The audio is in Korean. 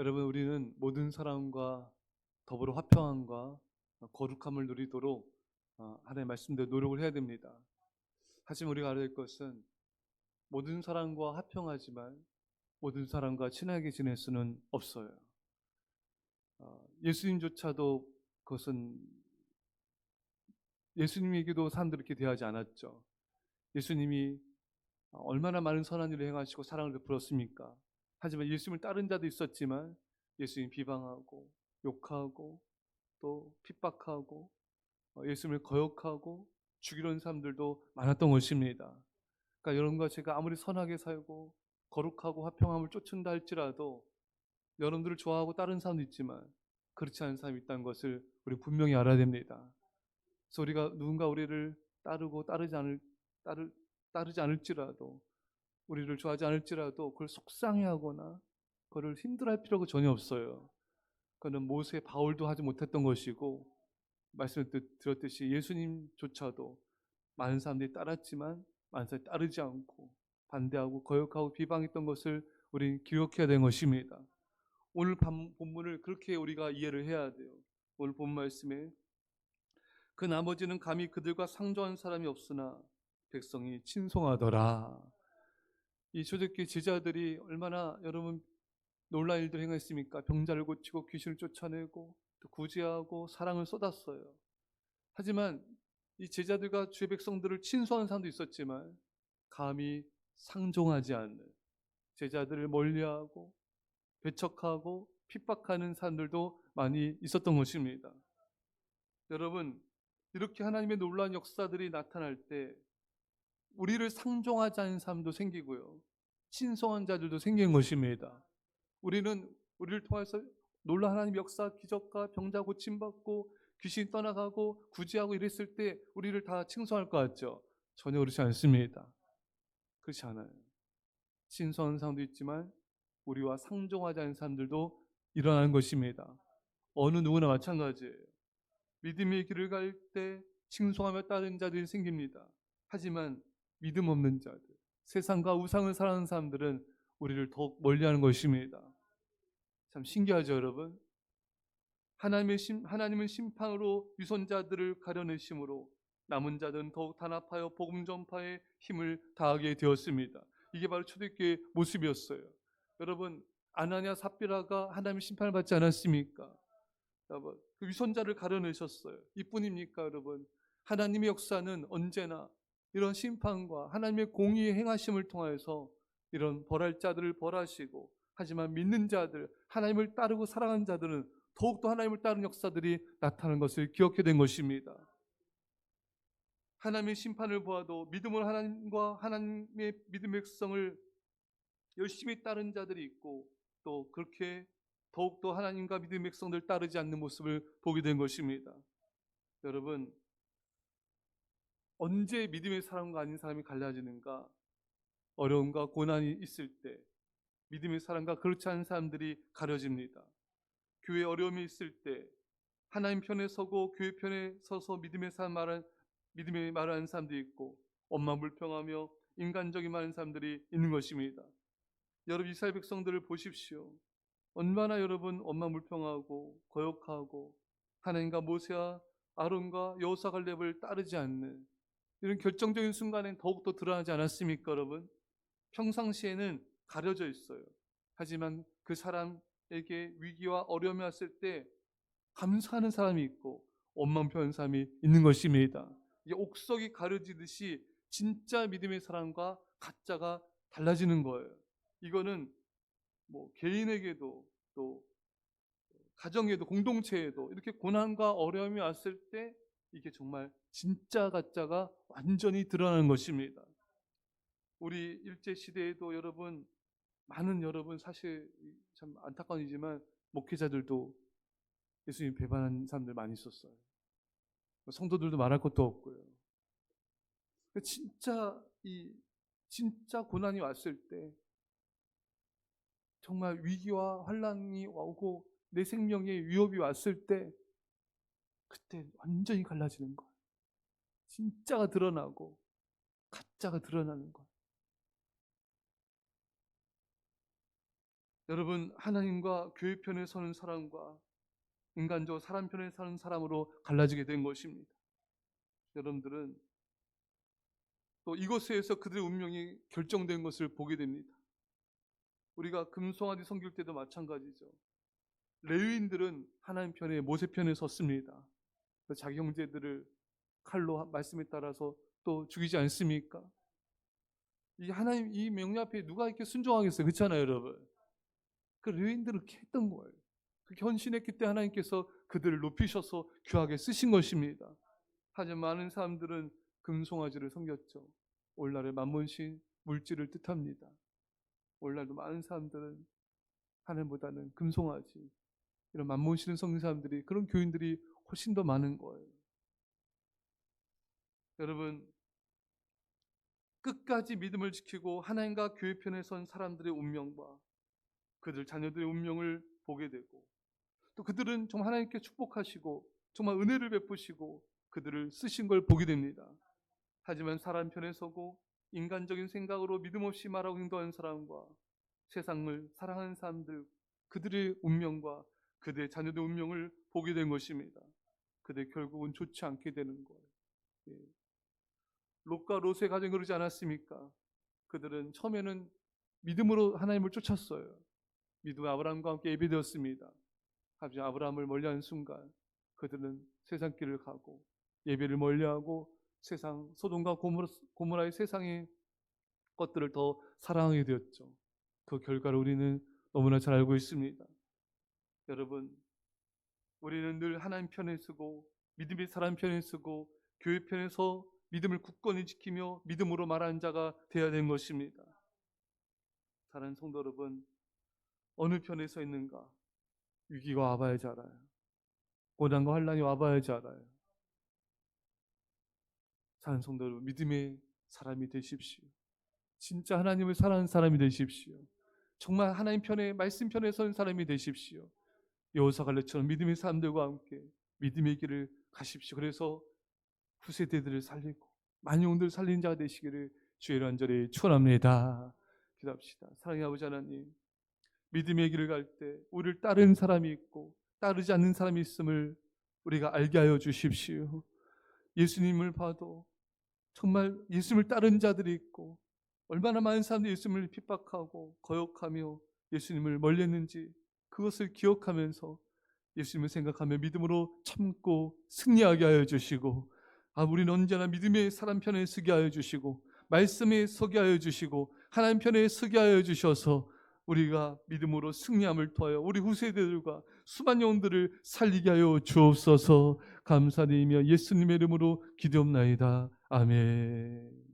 여러분 우리는 모든 사람과 더불어 화평함과 거룩함을 누리도록 어, 하나님의 말씀대로 노력을 해야 됩니다. 하지만 우리가 알아야 될 것은 모든 사람과 화평하지만 모든 사람과 친하게 지낼 수는 없어요. 어, 예수님조차도 그것은 예수님에게도 사람들 이렇게 대하지 않았죠. 예수님이 얼마나 많은 선한 일을 행하시고 사랑을 베풀었습니까? 하지만 예수님을 따른 자도 있었지만 예수님 비방하고 욕하고 또 핍박하고 어, 예수님을 거역하고 죽이려는 사람들도 많았던 것입니다. 그러니까 여러분과 제가 아무리 선하게 살고 거룩하고 화평함을 쫓는다 할지라도 여러분들을 좋아하고 다른 사람도 있지만 그렇지 않은 사람이 있다는 것을 우리 분명히 알아야 됩니다. 그래서 우리가 누군가 우리를 따르고 따르지 않을 따르, 따르지 않을지라도 우리를 좋아하지 않을지라도 그걸 속상해하거나 그걸 힘들어할 필요가 전혀 없어요. 그는 모세 바울도 하지 못했던 것이고 말씀 드렸듯이 예수님조차도 많은 사람들이 따랐지만 많은 사람들이 따르지 않고 반대하고 거역하고 비방했던 것을 우리는 기억해야 되는 것입니다. 오늘 본문을 그렇게 우리가 이해를 해야 돼요. 오늘 본 말씀에 그 나머지는 감히 그들과 상조한 사람이 없으나 백성이 친송하더라. 이 초대교회 제자들이 얼마나 여러분 놀라운 일들 행했습니까? 병자를 고치고 귀신을 쫓아내고 또 구제하고 사랑을 쏟았어요. 하지만 이 제자들과 주의 백성들을 친소하는 사람도 있었지만 감히 상종하지 않는 제자들을 멀리하고 배척하고 핍박하는 사람들도 많이 있었던 것입니다. 여러분 이렇게 하나님의 놀라운 역사들이 나타날 때 우리를 상종하지 않은 사람도 생기고요. 신성한 자들도 생긴 것입니다. 우리는 우리를 통해서 놀라운 하나님 역사, 기적과 병자 고침 받고 귀신 떠나가고 구제하고 이랬을 때 우리를 다 칭송할 것 같죠? 전혀 그렇지 않습니다. 그렇지 않아요. 신성한 사람도 있지만 우리와 상종하지 않은 사람들도 일어나는 것입니다. 어느 누구나 마찬가지예요. 믿음의 길을 갈 때 칭송하며 따른 자들이 생깁니다. 하지만 믿음 없는 자들, 세상과 우상을 사랑하는 사람들은 우리를 더욱 멀리하는 것입니다. 참 신기하죠, 여러분. 하나님의 심, 하나님은 심판으로 유선자들을 가려내심으로 남은 자들은 더욱 단합하여 복음 전파에 힘을 다하게 되었습니다. 이게 바로 초대교회 모습이었어요. 여러분 아나니아 삽비라가 하나님의 심판을 받지 않았습니까? 여러분 그 위선자를 가려내셨어요. 이뿐입니까, 여러분? 하나님의 역사는 언제나 이런 심판과 하나님의 공의의 행하심을 통하여서 이런 벌할 자들을 벌하시고 하지만 믿는 자들, 하나님을 따르고 사랑하는 자들은 더욱더 하나님을 따르는 역사들이 나타나는 것을 기억해야 된 것입니다. 하나님의 심판을 보아도 믿음을 하나님과 하나님의 믿음의 백성을 열심히 따른 자들이 있고 또 그렇게 더욱더 하나님과 믿음의 백성들 따르지 않는 모습을 보게 된 것입니다. 여러분 언제 믿음의 사람과 아닌 사람이 갈라지는가? 어려움과 고난이 있을 때 믿음의 사람과 그렇지 않은 사람들이 가려집니다. 교회 어려움이 있을 때 하나님 편에 서고 교회 편에 서서 믿음의 사람 말한 믿음의 말하는 사람도 있고 엄마 불평하며 인간적인 많은 사람들이 있는 것입니다. 여러분 이스라엘 백성들을 보십시오. 얼마나 여러분 엄마 불평하고 거역하고 하나님과 모세와 아론과 여호사 갈렙을 따르지 않는 이런 결정적인 순간엔 더욱더 드러나지 않았습니까, 여러분? 평상시에는 가려져 있어요. 하지만 그 사람에게 위기와 어려움이 왔을 때 감사하는 사람이 있고 원망 표현 사람이 있는 것입니다. 이게 옥석이 가려지듯이 진짜 믿음의 사람과 가짜가 달라지는 거예요. 이거는 뭐 개인에게도 또 가정에도 공동체에도 이렇게 고난과 어려움이 왔을 때 이게 정말 진짜 가짜가 완전히 드러나는 것입니다. 우리 일제 시대에도 여러분 많은 여러분 사실 참 안타까운 일이지만 목회자들도 예수님 배반한 사람들 많이 있었어요. 성도들도 말할 것도 없고요. 진짜 이 진짜 고난이 왔을 때 정말 위기와 환란이 오고 내 생명에 위협이 왔을 때 그때 완전히 갈라지는 거예요. 진짜가 드러나고 가짜가 드러나는 거예요. 여러분 하나님과 교회 편에 서는 사람과 인간적으로 사람 편에 서는 사람으로 갈라지게 된 것입니다. 여러분들은 또 이곳에서 그들의 운명이 결정된 것을 보게 됩니다. 우리가 금송아지 섬길 때도 마찬가지죠. 레위인들은 하나님 편에 모세 편에 섰습니다. 자기 형제들을 칼로 말씀에 따라서 또 죽이지 않습니까? 이 하나님 이 명령 앞에 누가 이렇게 순종하겠어요? 그렇잖아요, 여러분. 그 레위인들은 그렇게 했던 거예요. 그렇게 헌신했기 때문에 하나님께서 그들을 높이셔서 귀하게 쓰신 것입니다. 하지만 많은 사람들은 금송아지를 섬겼죠. 오늘날의 만문신 물질을 뜻합니다. 오늘날도 많은 사람들은 하나님보다는 금송아지 이런 만문신을 섬긴 사람들이 그런 교인들이 훨씬 더 많은 거예요. 여러분 끝까지 믿음을 지키고 하나님과 교회 편에 선 사람들의 운명과 그들 자녀들의 운명을 보게 되고 또 그들은 정말 하나님께 축복하시고 정말 은혜를 베푸시고 그들을 쓰신 걸 보게 됩니다. 하지만 사람 편에 서고 인간적인 생각으로 믿음 없이 말하고 행동하는 사람과 세상을 사랑하는 사람들 그들의 운명과 그들의 자녀들의 운명을 보게 된 것입니다. 그들 결국은 좋지 않게 되는 거예요. 예. 롯과 롯의 가정이 그러지 않았습니까? 그들은 처음에는 믿음으로 하나님을 쫓았어요. 믿음 아브라함과 함께 예배되었습니다. 하지만 아브라함을 멀리하는 순간 그들은 세상 길을 가고 예배를 멀리하고 세상 소돔과 고모라, 고모라의 세상의 것들을 더 사랑하게 되었죠. 그 결과를 우리는 너무나 잘 알고 있습니다. 여러분, 우리는 늘 하나님 편에 서고 믿음의 사람 편에 서고 교회 편에서 믿음을 굳건히 지키며 믿음으로 말하는 자가 되어야 되는 것입니다. 사랑하는 성도 여러분, 어느 편에 서 있는가? 위기가 와봐야지 알아요. 고난과 환란이 와봐야지 알아요. 사랑하는 성도 여러분, 믿음의 사람이 되십시오. 진짜 하나님을 사랑하는 사람이 되십시오. 정말 하나님 편에 말씀 편에 선 사람이 되십시오. 여호사 갈래처럼 믿음의 사람들과 함께 믿음의 길을 가십시오. 그래서 후세대들을 살리고 영혼들을 살리는 자가 되시기를 주의 간절히 축원합니다. 기도합시다. 사랑의 아버지 하나님, 믿음의 길을 갈 때 우리를 따르는 사람이 있고 따르지 않는 사람이 있음을 우리가 알게 하여 주십시오. 예수님을 봐도 정말 예수님을 따르는 자들이 있고 얼마나 많은 사람들이 예수님을 핍박하고 거역하며 예수님을 멀리 했는지 그것을 기억하면서 예수님을 생각하며 믿음으로 참고 승리하게 하여 주시고 아 우리는 언제나 믿음의 사람 편에 서게 하여 주시고 말씀에 서게 하여 주시고 하나님 편에 서게 하여 주셔서 우리가 믿음으로 승리함을 통하여 우리 후세대들과 수많은 영혼들을 살리게 하여 주옵소서 감사드리며 예수님의 이름으로 기도옵나이다. 아멘.